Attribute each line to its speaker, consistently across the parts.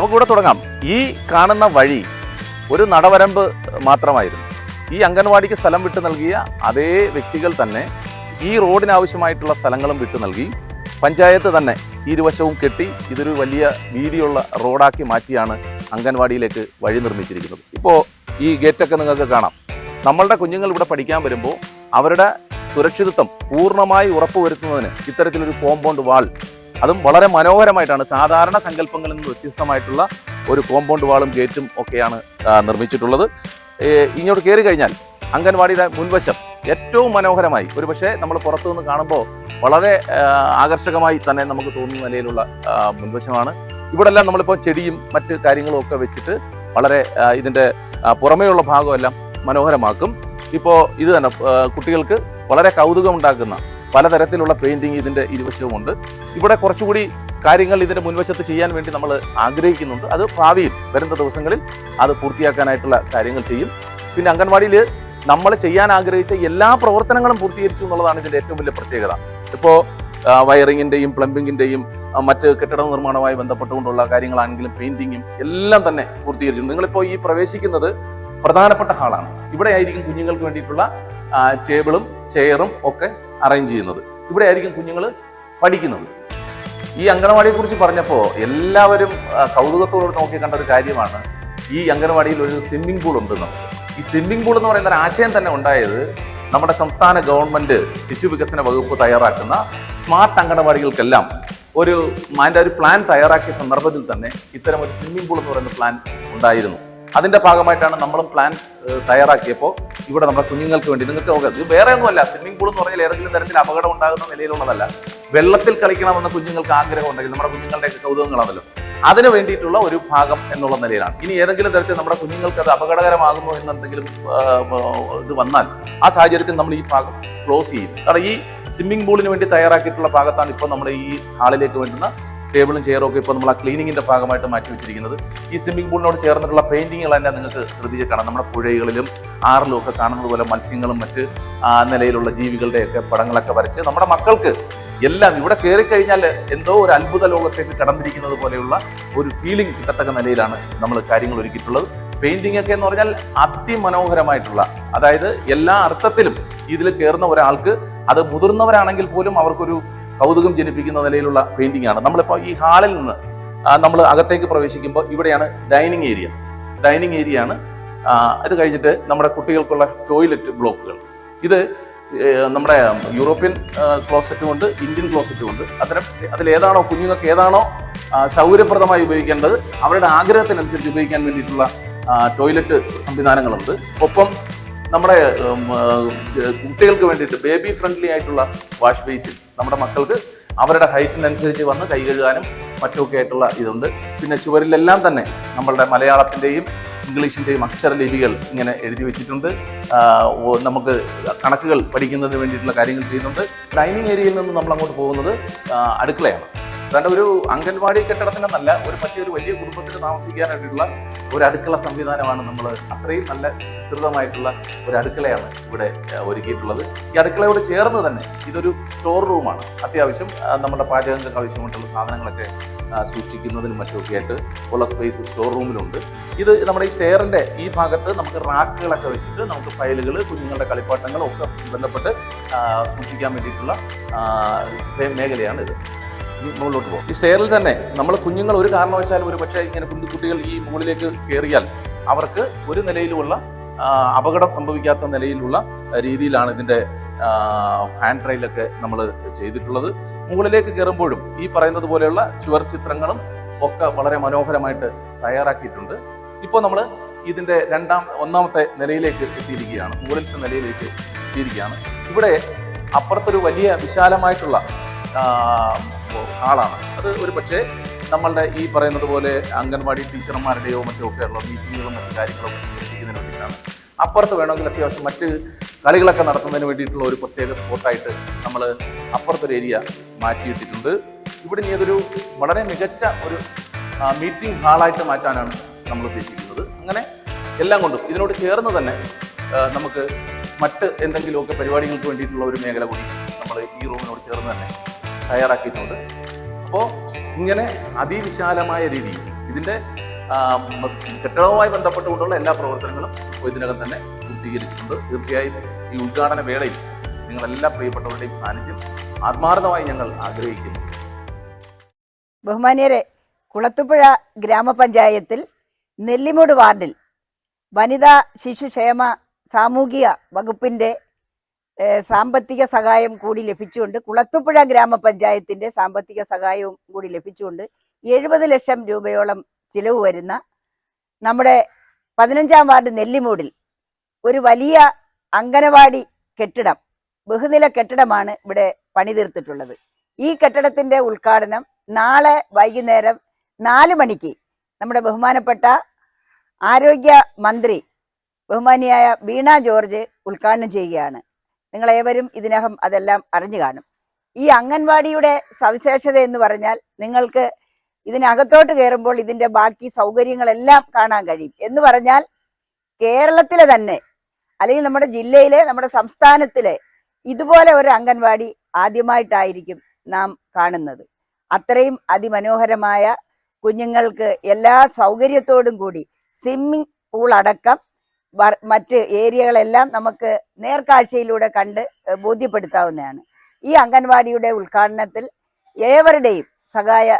Speaker 1: ഇവിടെ തുടങ്ങാം. ഈ കാണുന്ന വഴി ഒരു നടവരമ്പ് മാത്രമായിരുന്നു. ഈ അംഗൻവാടിക്ക് സ്ഥലം വിട്ടു നൽകിയ അതേ വ്യക്തികൾ തന്നെ ഈ റോഡിനാവശ്യമായിട്ടുള്ള സ്ഥലങ്ങളും വിട്ടു നൽകി. പഞ്ചായത്ത് തന്നെ ഇരുവശവും കെട്ടി ഇതൊരു വലിയ വീതിയുള്ള റോഡാക്കി മാറ്റിയാണ് അംഗൻവാടിയിലേക്ക് വഴി നിർമ്മിച്ചിരിക്കുന്നത്. ഇപ്പോൾ ഈ ഗേറ്റൊക്കെ നിങ്ങൾക്ക് കാണാം. നമ്മളുടെ കുഞ്ഞുങ്ങൾ ഇവിടെ പഠിക്കാൻ വരുമ്പോൾ അവരുടെ സുരക്ഷിതത്വം പൂർണമായി ഉറപ്പുവരുത്തുന്നതിന് ഇത്തരത്തിലൊരു കോമ്പൗണ്ട് വാൾ അതും വളരെ മനോഹരമായിട്ടാണ് സാധാരണ സങ്കല്പങ്ങളിൽ നിന്ന് വ്യത്യസ്തമായിട്ടുള്ള ഒരു കോമ്പൗണ്ട് വാളും ഗേറ്റും ഒക്കെയാണ് നിർമ്മിച്ചിട്ടുള്ളത്. ഇങ്ങോട്ട് കയറി കഴിഞ്ഞാൽ അംഗൻവാടിയുടെ മുൻവശം ഏറ്റവും മനോഹരമായി ഒരു പക്ഷേ നമ്മൾ പുറത്തു നിന്ന് കാണുമ്പോൾ വളരെ ആകർഷകമായി തന്നെ നമുക്ക് തോന്നുന്ന നിലയിലുള്ള മുൻവശമാണ്. ഇവിടെല്ലാം നമ്മളിപ്പോൾ ചെടിയും മറ്റ് കാര്യങ്ങളും ഒക്കെ വെച്ചിട്ട് വളരെ ഇതിന്റെ പുറമേയുള്ള ഭാഗമെല്ലാം മനോഹരമാക്കും. ഇപ്പോൾ ഇത് തന്നെ കുട്ടികൾക്ക് വളരെ കൗതുകമുണ്ടാക്കുന്ന പലതരത്തിലുള്ള പെയിന്റിങ് ഇതിന്റെ ഇരുവശവുമുണ്ട്. ഇവിടെ കുറച്ചുകൂടി കാര്യങ്ങൾ ഇതിന്റെ മുൻവശത്ത് ചെയ്യാൻ വേണ്ടി നമ്മൾ ആഗ്രഹിക്കുന്നുണ്ട്. അത് ഭാവിയിൽ വരുന്ന ദിവസങ്ങളിൽ അത് പൂർത്തിയാക്കാനായിട്ടുള്ള കാര്യങ്ങൾ ചെയ്യും. പിന്നെ അംഗൻവാടിയിൽ നമ്മൾ ചെയ്യാൻ ആഗ്രഹിച്ച എല്ലാ പ്രവർത്തനങ്ങളും പൂർത്തീകരിച്ചു എന്നുള്ളതാണ് ഇതിന്റെ ഏറ്റവും വലിയ പ്രത്യേകത. ഇപ്പോൾ വയറിങ്ങിന്റെയും പ്ലംബിങ്ങിന്റെയും മറ്റ് കെട്ടിട നിർമ്മാണവുമായി ബന്ധപ്പെട്ടുകൊണ്ടുള്ള കാര്യങ്ങളാണെങ്കിലും പെയിന്റിങ്ങും എല്ലാം തന്നെ പൂർത്തീകരിച്ചു. നിങ്ങളിപ്പോൾ ഈ പ്രവേശിക്കുന്നത് പ്രധാനപ്പെട്ട ഹാളാണ്. ഇവിടെ ആയിരിക്കും കുഞ്ഞുങ്ങൾക്ക് വേണ്ടിയിട്ടുള്ള ടേബിളും ചെയറും ഒക്കെ അറേഞ്ച് ചെയ്യുന്നത്. ഇവിടെ ആയിരിക്കും കുഞ്ഞുങ്ങൾ പഠിക്കുന്നത്. ഈ അംഗനവാടിയെ കുറിച്ച് പറഞ്ഞപ്പോൾ എല്ലാവരും കൗതുകത്തോട് നോക്കി കണ്ട ഒരു കാര്യമാണ്. ഈ അംഗനവാടിയിൽ ഒരു സ്വിമ്മിംഗ് പൂൾ ഉണ്ട് നമുക്ക് ഈ സ്വിമ്മിംഗ് പൂൾ എന്ന് പറയുന്ന ഒരു ആശയം തന്നെ ഉണ്ടായത് നമ്മുടെ സംസ്ഥാന ഗവൺമെന്റ് ശിശു വികസന വകുപ്പ് തയ്യാറാക്കുന്ന സ്മാർട്ട് അംഗനവാടികൾക്കെല്ലാം ഒരു അതിന്റെ ഒരു പ്ലാൻ തയ്യാറാക്കിയ സന്ദർഭത്തിൽ തന്നെ ഇത്തരം ഒരു സ്വിമ്മിംഗ് പൂൾ എന്ന് പറയുന്ന പ്ലാൻ ഉണ്ടായിരുന്നു. അതിന്റെ ഭാഗമായിട്ടാണ് നമ്മളും പ്ലാൻ തയ്യാറാക്കിയപ്പോൾ ഇവിടെ നമ്മുടെ കുഞ്ഞുങ്ങൾക്ക് വേണ്ടി. നിങ്ങൾക്ക് നോക്കാം വേറെ ഒന്നുമല്ല സ്വിമ്മിംഗ് പൂൾ എന്ന് പറഞ്ഞാൽ ഏതെങ്കിലും തരത്തിൽ അപകടം ഉണ്ടാകുന്ന നിലയിലുള്ളതല്ല. വെള്ളത്തിൽ കളിക്കണമെന്ന കുഞ്ഞുങ്ങൾക്ക് ആഗ്രഹം ഉണ്ടെങ്കിൽ നമ്മുടെ കുഞ്ഞുങ്ങളുടെ കൗതുകങ്ങളാണല്ലോ. അതിന് വേണ്ടിയിട്ടുള്ള ഒരു ഭാഗം എന്നുള്ള നിലയിലാണ്. ഇനി ഏതെങ്കിലും തരത്തിൽ നമ്മുടെ കുഞ്ഞുങ്ങൾക്ക് അത് അപകടകരമാകുന്നു എന്നെന്തെങ്കിലും ഇത് വന്നാൽ ആ സാഹചര്യത്തിൽ നമ്മൾ ഈ ഭാഗം ക്ലോസ് ചെയ്യും. കാരണം ഈ സ്വിമ്മിംഗ് പൂളിന് വേണ്ടി തയ്യാറാക്കിയിട്ടുള്ള ഭാഗത്താണ് ഇപ്പോൾ നമ്മൾ ഈ ഹാളിലേക്ക് വേണ്ടുന്ന ടേബിളും ചെയറും ഒക്കെ ഇപ്പോൾ നമ്മൾ ആ ക്ലീനിങ്ങിന്റെ ഭാഗമായിട്ട് മാറ്റി വെച്ചിരിക്കുന്നത്. ഈ സ്വിമ്മിംഗ് പൂളിനോട് ചേർന്നിട്ടുള്ള പെയിന്റിങ്ങുകൾ തന്നെ നിങ്ങൾക്ക് ശ്രദ്ധിച്ച് കാണാം. നമ്മുടെ പുഴകളിലും ആറിലും ഒക്കെ കാണുന്നത് പോലെ മത്സ്യങ്ങളും മറ്റ് ആ നിലയിലുള്ള ജീവികളുടെയൊക്കെ പടങ്ങളൊക്കെ വരച്ച് നമ്മുടെ മക്കൾക്ക് എല്ലാം ഇവിടെ കയറി കഴിഞ്ഞാൽ എന്തോ ഒരു അത്ഭുത ലോകത്തേക്ക് കടന്നിരിക്കുന്നത് പോലെയുള്ള ഒരു ഫീലിംഗ് കിട്ടത്തക്ക നിലയിലാണ് നമ്മൾ കാര്യങ്ങൾ ഒരുക്കിയിട്ടുള്ളത്. പെയിന്റിംഗ് ഒക്കെ എന്ന് പറഞ്ഞാൽ അതിമനോഹരമായിട്ടുള്ള അതായത് എല്ലാ അർത്ഥത്തിലും ഇതിൽ കയറുന്ന ഒരാൾക്ക് അത് മുതിർന്നവരാണെങ്കിൽ പോലും അവർക്കൊരു കൗതുകം ജനിപ്പിക്കുന്ന നിലയിലുള്ള പെയിന്റിംഗ് ആണ്. നമ്മളിപ്പോൾ ഈ ഹാളിൽ നിന്ന് നമ്മൾ അകത്തേക്ക് പ്രവേശിക്കുമ്പോൾ ഇവിടെയാണ് ഡൈനിങ് ഏരിയ ഡൈനിങ് ഏരിയ ആണ് അത് കഴിഞ്ഞിട്ട് നമ്മുടെ കുട്ടികൾക്കുള്ള ടോയ്ലറ്റ് ബ്ലോക്കുകൾ ഇത് നമ്മുടെ യൂറോപ്യൻ ക്ലോസറ്റും ഉണ്ട് ഇന്ത്യൻ ക്ലോസറ്റും ഉണ്ട്. അത്തരം അതിലേതാണോ കുഞ്ഞുങ്ങൾക്ക് ഏതാണോ സൗകര്യപ്രദമായി ഉപയോഗിക്കേണ്ടത് അവരുടെ ആഗ്രഹത്തിനനുസരിച്ച് ഉപയോഗിക്കാൻ വേണ്ടിയിട്ടുള്ള ടോയ്ലറ്റ് സംവിധാനങ്ങളുണ്ട്. ഒപ്പം നമ്മുടെ കുട്ടികൾക്ക് വേണ്ടിയിട്ട് ബേബി ഫ്രണ്ട്ലി ആയിട്ടുള്ള വാഷ് ബേസിൻ നമ്മുടെ മക്കൾക്ക് അവരുടെ ഹൈറ്റിനനുസരിച്ച് വന്ന് കൈ കഴുകാനും മറ്റുമൊക്കെ ആയിട്ടുള്ള ഇതുണ്ട്. പിന്നെ ചുവരിലെല്ലാം തന്നെ നമ്മളുടെ മലയാളത്തിന്റെയും ഇംഗ്ലീഷിന്റെയും അക്ഷരലിപികൾ ഇങ്ങനെ എഴുതി വെച്ചിട്ടുണ്ട്. നമുക്ക് കണക്കുകൾ പഠിക്കുന്നതിന് വേണ്ടിയിട്ടുള്ള കാര്യങ്ങൾ ചെയ്യുന്നുണ്ട്. ഡൈനിങ് ഏരിയയിൽ നിന്ന് നമ്മൾ അങ്ങോട്ട് പോകുന്നത് അടുക്കളയാണ്. അതാണ്ട് ഒരു അംഗൻവാടി കെട്ടിടത്തിനെന്നല്ല ഒരു പക്ഷേ ഒരു വലിയ കുടുംബത്തിൽ താമസിക്കാനായിട്ടുള്ള ഒരു അടുക്കള സംവിധാനമാണ് നമ്മൾ അത്രയും നല്ല വിസ്തൃതമായിട്ടുള്ള ഒരു അടുക്കളയാണ് ഇവിടെ ഒരുക്കിയിട്ടുള്ളത്. ഈ അടുക്കളയോട് ചേർന്ന് തന്നെ ഇതൊരു സ്റ്റോർ റൂമാണ് അത്യാവശ്യം നമ്മുടെ പാചകങ്ങൾക്ക് ആവശ്യമായിട്ടുള്ള സാധനങ്ങളൊക്കെ സൂക്ഷിക്കുന്നതിനും മറ്റുമൊക്കെ ആയിട്ട് ഉള്ള സ്പേസ് സ്റ്റോർ റൂമിലുണ്ട് ഇത് നമ്മുടെ ഈ സ്റ്റെയറിന്റെ ഈ ഭാഗത്ത് നമുക്ക് റാക്കുകളൊക്കെ വെച്ചിട്ട് നമുക്ക് ഫയലുകൾ കുഞ്ഞുങ്ങളുടെ കളിപ്പാട്ടങ്ങളും ഒക്കെ ബന്ധപ്പെട്ട് സൂക്ഷിക്കാൻ വേണ്ടിയിട്ടുള്ള മേഖലയാണ് ഇത് മുകളിലോട്ട് പോകും. ഈ സ്റ്റെയറിൽ തന്നെ നമ്മൾ കുഞ്ഞുങ്ങൾ ഒരു കാരണവശാലും ഒരു പക്ഷേ ഇങ്ങനെ കുഞ്ഞു കുട്ടികൾ ഈ മുകളിലേക്ക് കയറിയാൽ അവർക്ക് ഒരു നിലയിലുമുള്ള അപകടം സംഭവിക്കാത്ത നിലയിലുള്ള രീതിയിലാണ് ഇതിന്റെ ഹാൻഡ് റെയിലൊക്കെ നമ്മൾ ചെയ്തിട്ടുള്ളത്. മുകളിലേക്ക് കയറുമ്പോഴും ഈ പറയുന്നത് പോലെയുള്ള ചുവർ ചിത്രങ്ങളും ഒക്കെ വളരെ മനോഹരമായിട്ട് തയ്യാറാക്കിയിട്ടുണ്ട്. ഇപ്പോൾ നമ്മൾ ഇതിന്റെ രണ്ടാം ഒന്നാമത്തെ നിലയിലേക്ക് എത്തിയിരിക്കുകയാണ്. മുകളിലത്തെ നിലയിലേക്ക് എത്തിയിരിക്കുകയാണ്. ഇവിടെ അപ്പുറത്തൊരു വലിയ വിശാലമായിട്ടുള്ള ആ, ഹാളാണ് അത് ഒരു പക്ഷേ നമ്മളുടെ ഈ പറയുന്നത് പോലെ അംഗൻവാടി ടീച്ചർമാരുടെയോ മറ്റോ ഒക്കെ ഉള്ള മീറ്റിങ്ങുകളും മറ്റു കാര്യങ്ങളൊക്കെ സംഘടിപ്പിക്കുന്നതിന് വേണ്ടിയിട്ടാണ്. അപ്പുറത്ത് വേണമെങ്കിൽ അത്യാവശ്യം മറ്റ് കളികളൊക്കെ നടത്തുന്നതിന് വേണ്ടിയിട്ടുള്ള ഒരു പ്രത്യേക സ്പോട്ടായിട്ട് നമ്മൾ അപ്പുറത്തൊരു ഏരിയ മാറ്റിയിട്ടിട്ടുണ്ട്. ഇവിടെ ഇനി അതൊരു വളരെ മികച്ച ഒരു മീറ്റിംഗ് ഹാളായിട്ട് മാറ്റാനാണ് നമ്മൾ ഉദ്ദേശിക്കുന്നത്. അങ്ങനെ എല്ലാം കൊണ്ടും ഇതിനോട് ചേർന്ന് തന്നെ നമുക്ക് മറ്റ് എന്തെങ്കിലുമൊക്കെ പരിപാടികൾക്ക് വേണ്ടിയിട്ടുള്ള ഒരു മേഖല കൂടി നമ്മൾ ഈ റൂമിനോട് ചേർന്ന് തന്നെ തയ്യാറാക്കിയിട്ടുണ്ട്. അപ്പോൾ ഇങ്ങനെ അതിവിശാലമായ രീതിയിൽ ഇതിന്റെ കെട്ടിടവുമായി ബന്ധപ്പെട്ടുകൊണ്ടുള്ള എല്ലാ പ്രവർത്തനങ്ങളും ഇതിനകം തന്നെ പൂർത്തീകരിച്ചിട്ടുണ്ട്. തീർച്ചയായും ഈ ഉദ്ഘാടന വേളയിൽ നിങ്ങളെല്ലാ പ്രിയപ്പെട്ടവരുടെയും സാന്നിധ്യം ആത്മാർത്ഥമായി ഞങ്ങൾ ആഗ്രഹിക്കുന്നു.
Speaker 2: ബഹുമാനിയരെ കുളത്തുപുഴ ഗ്രാമപഞ്ചായത്തിൽ നെല്ലിമൂട് വാർഡിൽ വനിതാ ശിശുക്ഷേമ സാമൂഹിക വകുപ്പിന്റെ സാമ്പത്തിക സഹായം കൂടി ലഭിച്ചുകൊണ്ട് കുളത്തുപുഴ ഗ്രാമപഞ്ചായത്തിന്റെ സാമ്പത്തിക സഹായവും കൂടി ലഭിച്ചുകൊണ്ട് എഴുപത് ലക്ഷം രൂപയോളം ചിലവ് വരുന്ന നമ്മുടെ പതിനഞ്ചാം വാർഡ് നെല്ലിമൂടിൽ ഒരു വലിയ അങ്കനവാടി കെട്ടിടം ബഹുനില കെട്ടിടമാണ് ഇവിടെ പണിതീർത്തിട്ടുള്ളത്. ഈ കെട്ടിടത്തിന്റെ ഉദ്ഘാടനം നാളെ വൈകുന്നേരം നാല് മണിക്ക് നമ്മുടെ ബഹുമാനപ്പെട്ട ആരോഗ്യ മന്ത്രി ബഹുമാനിയായ വീണ ജോർജ് ഉദ്ഘാടനം ചെയ്യുകയാണ്. നിങ്ങളേവരും ഇതിനകം അതെല്ലാം അറിഞ്ഞു കാണും. ഈ അംഗൻവാടിയുടെ സവിശേഷത എന്ന് പറഞ്ഞാൽ നിങ്ങൾക്ക് ഇതിനകത്തോട്ട് കയറുമ്പോൾ ഇതിന്റെ ബാക്കി സൗകര്യങ്ങളെല്ലാം കാണാൻ കഴിയും. എന്ന് പറഞ്ഞാൽ കേരളത്തിലെ തന്നെ അല്ലെങ്കിൽ നമ്മുടെ ജില്ലയിലെ നമ്മുടെ സംസ്ഥാനത്തിലെ ഇതുപോലെ ഒരു അംഗൻവാടി ആദ്യമായിട്ടായിരിക്കും നാം കാണുന്നത്. അത്രയും അതിമനോഹരമായ കുഞ്ഞുങ്ങൾക്ക് എല്ലാ സൗകര്യത്തോടും കൂടി സ്വിമ്മിംഗ് പൂൾ അടക്കം മറ്റ് ഏരിയകളെല്ലാം നമുക്ക് നേർക്കാഴ്ചയിലൂടെ കണ്ട് ബോധ്യപ്പെടുത്താവുന്നതാണ്. ഈ അംഗൻവാടിയുടെ ഉദ്ഘാടനത്തിൽ ഏവരുടെയും സഹായ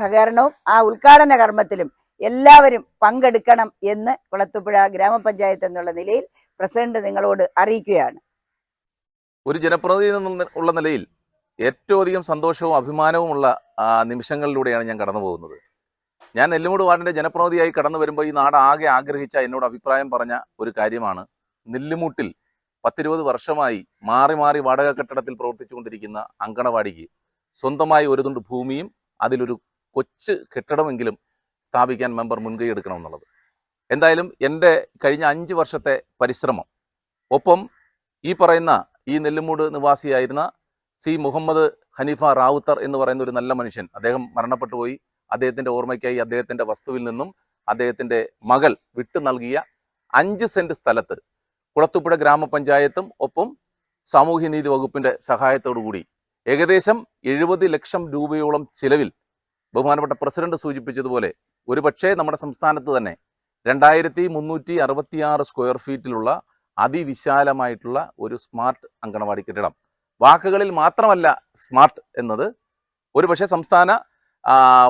Speaker 2: സഹകരണവും ആ ഉദ്ഘാടന കർമ്മത്തിലും എല്ലാവരും പങ്കെടുക്കണം എന്ന് കുളത്തുപുഴ ഗ്രാമപഞ്ചായത്ത് എന്നുള്ള നിലയിൽ പ്രസിഡന്റ് നിങ്ങളോട് അറിയിക്കുകയാണ്.
Speaker 1: ഒരു ജനപ്രതിനിധി ഉള്ള നിലയിൽ ഏറ്റവും അധികം സന്തോഷവും അഭിമാനവുമുള്ള ഉള്ള നിമിഷങ്ങളിലൂടെയാണ് ഞാൻ കടന്നു പോകുന്നത് ഞാൻ നെല്ലുമൂട് വാർഡിന്റെ ജനപ്രതിനിധിയായി കടന്നു വരുമ്പോൾ ഈ നാട് ആകെ ആഗ്രഹിച്ച എന്നോട് അഭിപ്രായം പറഞ്ഞ ഒരു കാര്യമാണ്. നെല്ലുമൂട്ടിൽ പത്തിരുപത് വർഷമായി മാറി മാറി വാടക കെട്ടിടത്തിൽ പ്രവർത്തിച്ചുകൊണ്ടിരിക്കുന്ന അങ്കണവാടിക്ക് സ്വന്തമായി ഒരു തുണ്ട് ഭൂമിയും അതിലൊരു കൊച്ച് കെട്ടിടമെങ്കിലും സ്ഥാപിക്കാൻ മെമ്പർ മുൻകൈ എടുക്കണമെന്നുള്ളത്. എന്തായാലും എന്റെ കഴിഞ്ഞ അഞ്ച് വർഷത്തെ പരിശ്രമം. ഒപ്പം ഈ പറയുന്ന ഈ നെല്ലുമൂട് നിവാസിയായിരുന്ന സി മുഹമ്മദ് ഹനീഫ റാവുത്തർ എന്ന് പറയുന്ന ഒരു നല്ല മനുഷ്യൻ അദ്ദേഹം മരണപ്പെട്ടു അദ്ദേഹത്തിന്റെ ഓർമ്മയ്ക്കായി അദ്ദേഹത്തിന്റെ വസ്തുവിൽ നിന്നും അദ്ദേഹത്തിന്റെ മകൾ വിട്ടു നൽകിയ അഞ്ച് സെന്റ് സ്ഥലത്ത് കുളത്തുപ്പുഴ ഗ്രാമപഞ്ചായത്തും ഒപ്പം സാമൂഹ്യനീതി വകുപ്പിന്റെ സഹായത്തോടുകൂടി ഏകദേശം എഴുപത് ലക്ഷം രൂപയോളം ചിലവിൽ ബഹുമാനപ്പെട്ട പ്രസിഡന്റ് സൂചിപ്പിച്ചതുപോലെ ഒരുപക്ഷെ നമ്മുടെ സംസ്ഥാനത്ത് തന്നെ രണ്ടായിരത്തി മുന്നൂറ്റി അറുപത്തിയാറ് സ്ക്വയർ ഫീറ്റിലുള്ള അതിവിശാലമായിട്ടുള്ള ഒരു സ്മാർട്ട് അങ്കണവാടി കെട്ടിടം. വാക്കുകളിൽ മാത്രമല്ല സ്മാർട്ട് എന്നത് ഒരുപക്ഷെ സംസ്ഥാന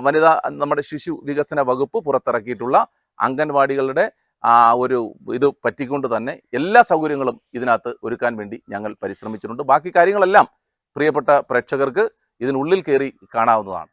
Speaker 1: വനിതാ നമ്മുടെ ശിശു വികസന വകുപ്പ് പുറത്തിറക്കിയിട്ടുള്ള അംഗൻവാടികളുടെ ആ ഒരു ഇത് പറ്റിക്കൊണ്ട് തന്നെ എല്ലാ സൗകര്യങ്ങളും ഇതിനകത്ത് ഒരുക്കാൻ വേണ്ടി ഞങ്ങൾ പരിശ്രമിച്ചിട്ടുണ്ട്. ബാക്കി കാര്യങ്ങളെല്ലാം പ്രിയപ്പെട്ട പ്രേക്ഷകർക്ക് ഇതിനുള്ളിൽ കയറി കാണാവുന്നതാണ്.